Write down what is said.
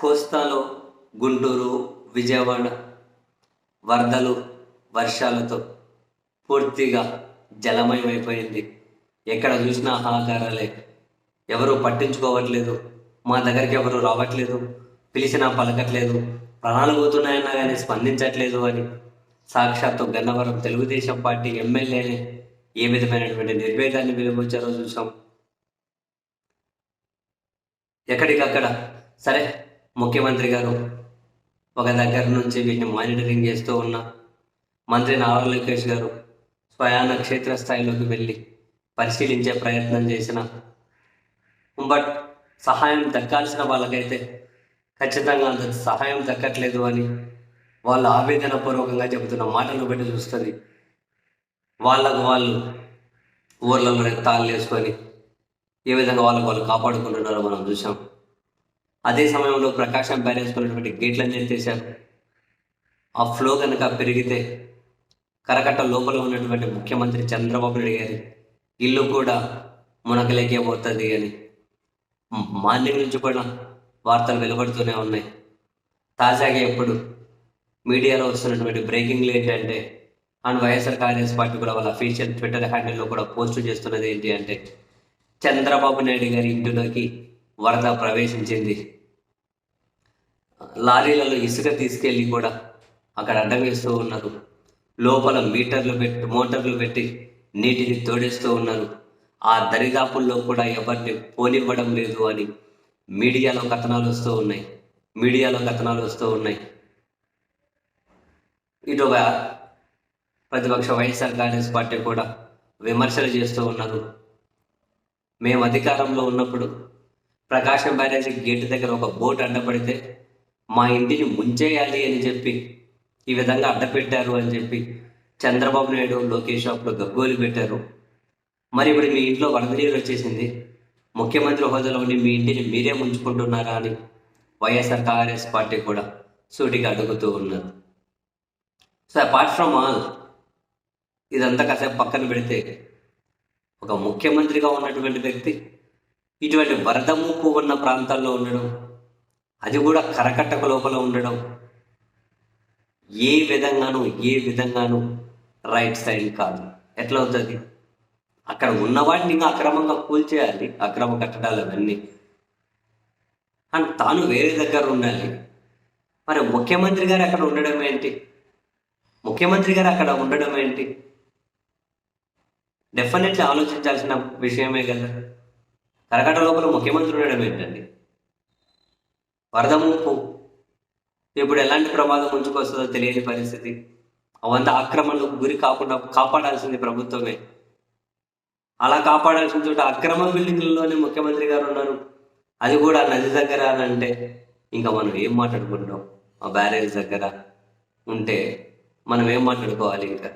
కోస్తాలో గుంటూరు విజయవాడ వరదలు వర్షాలతో పూర్తిగా జలమయమైపోయింది. ఎక్కడ చూసినా హాహాకారాలే. ఎవరు పట్టించుకోవట్లేదు. మా దగ్గరికి ఎవరు రావట్లేదు. పిలిచినా పలకట్లేదు. ప్రాణాలు పోతున్నాయన్నా కానీ స్పందించట్లేదు అని. సాక్షాత్తు గన్నవరం తెలుగుదేశం పార్టీ ఎమ్మెల్యేనే ఏ విధమైనటువంటి నిర్వేదాన్ని వెలువచ్చారో చూసాం ఎక్కడికక్కడ. సరే. ముఖ్యమంత్రి గారు ఒక దగ్గర నుంచి వీటిని మానిటరింగ్ చేస్తూ ఉన్న మంత్రి నారా లోకేష్ గారు స్వయాన క్షేత్రస్థాయిలోకి వెళ్ళి పరిశీలించే ప్రయత్నం చేసిన బట్ సహాయం దక్కాల్సిన వాళ్ళకైతే ఖచ్చితంగా అంత సహాయం దక్కట్లేదు అని వాళ్ళు ఆవేదన పూర్వకంగా చెబుతున్న మాటలు బట్టి చూస్తుంది. వాళ్ళకు వాళ్ళు ఊర్లలో తాళ్ళు వేసుకొని ఏ విధంగా వాళ్ళకు వాళ్ళు కాపాడుకుంటున్నారో మనం చూసాం అదే సమయంలో ప్రకాశం బ్యారేజ్ కొన్నటువంటి గేట్లన్నీ ఎత్తేసారు ఆ ఫ్లో కనుక పెరిగితే కరకట్ట లోపల ఉన్నటువంటి ముఖ్యమంత్రి చంద్రబాబు నాయుడు గారి ఇల్లు కూడా మునకలేకే పోతుంది అని మార్నింగ్ నుంచి కూడా వార్తలు వెలువడుతూనే ఉన్నాయి. తాజాగా ఎప్పుడు మీడియాలో వస్తున్నటువంటి బ్రేకింగ్లు ఏంటంటే అండ్ వైఎస్ఆర్ కాంగ్రెస్ పార్టీ కూడా వాళ్ళ అఫీషియల్ ట్విట్టర్ హ్యాండిల్లో కూడా పోస్ట్ చేస్తున్నది ఏంటి అంటే చంద్రబాబు నాయుడు గారి ఇంటిలోకి వరద ప్రవేశించింది. లారీలలో ఇసుక తీసుకెళ్ళి కూడా అక్కడ అడ్డం వేస్తూ ఉన్నారు. లోపల మీటర్లు పెట్టి మోటార్లు పెట్టి నీటిని తోడేస్తూ ఉన్నారు. ఆ దరిదాపుల్లో కూడా ఎవరిని పోనివ్వడం లేదు అని మీడియాలో కథనాలు వస్తూ ఉన్నాయి. మీడియాలో కథనాలు వస్తూ ఉన్నాయి. ఇటు ఒక ప్రతిపక్ష వైఎస్ఆర్ కాంగ్రెస్ పార్టీ కూడా విమర్శలు చేస్తూ ఉన్నారు. మేము అధికారంలో ఉన్నప్పుడు ప్రకాశం బ్యారేజీ గేట్ దగ్గర ఒక బోట్ అడ్డపడితే మా ఇంటిని ముంచేయాలి అని చెప్పి ఈ విధంగా అడ్డపెట్టారు అని చెప్పి చంద్రబాబు నాయుడు లోకేష్ షాప్లో గగ్గోలు పెట్టారు. మరి ఇప్పుడు మీ ఇంట్లో వరద నీరు వచ్చేసింది. ముఖ్యమంత్రి హోదాలో ఉండి మీ ఇంటిని మీరే ముంచుకుంటున్నారా అని వైఎస్ఆర్ కాంగ్రెస్ పార్టీ కూడా సూటిగా అడుగుతూ ఉన్నారు సో అపార్ట్ ఫ్రమ్ ఆల్ ఇదంతా కాసేపు పక్కన పెడితే ఒక ముఖ్యమంత్రిగా ఉన్నటువంటి వ్యక్తి ఇటువంటి వరద ముప్పు ఉన్న ప్రాంతాల్లో ఉండడం అది కూడా కరకట్టక లోపల ఉండడం ఏ విధంగానూ ఏ విధంగానూ రైట్ సైడ్ కాదు. ఎట్లా అవుతుంది? అక్కడ ఉన్నవాడిని ఇంకా అక్రమంగా కూల్చేయాలి అక్రమ కట్టడాలు అవన్నీ. అండ్ తాను వేరే దగ్గర ఉండాలి. మరి ముఖ్యమంత్రి గారు అక్కడ ఉండడం ఏంటి? ముఖ్యమంత్రి గారు అక్కడ ఉండడం ఏంటి? డెఫినెట్లీ ఆలోచించాల్సిన విషయమే కదా. కరకట్ట లోపల ముఖ్యమంత్రి ఉండడం ఏంటండి? వరద ముంపు ఇప్పుడు ఎలాంటి ప్రమాదం ముంచుకొస్తుందో తెలియని పరిస్థితి. అవంతా ఆక్రమణలకు గురి కాకుండా కాపాడాల్సింది ప్రభుత్వమే. అలా కాపాడాల్సిన చోట అక్రమ బిల్డింగ్లలోనే ముఖ్యమంత్రి గారు ఉన్నారు. అది కూడా నది దగ్గర అని అంటే ఇంకా మనం ఏం మాట్లాడుకుంటాం ఆ బ్యారేజ్ దగ్గర ఉంటే మనం ఏం మాట్లాడుకోవాలి ఇంకా?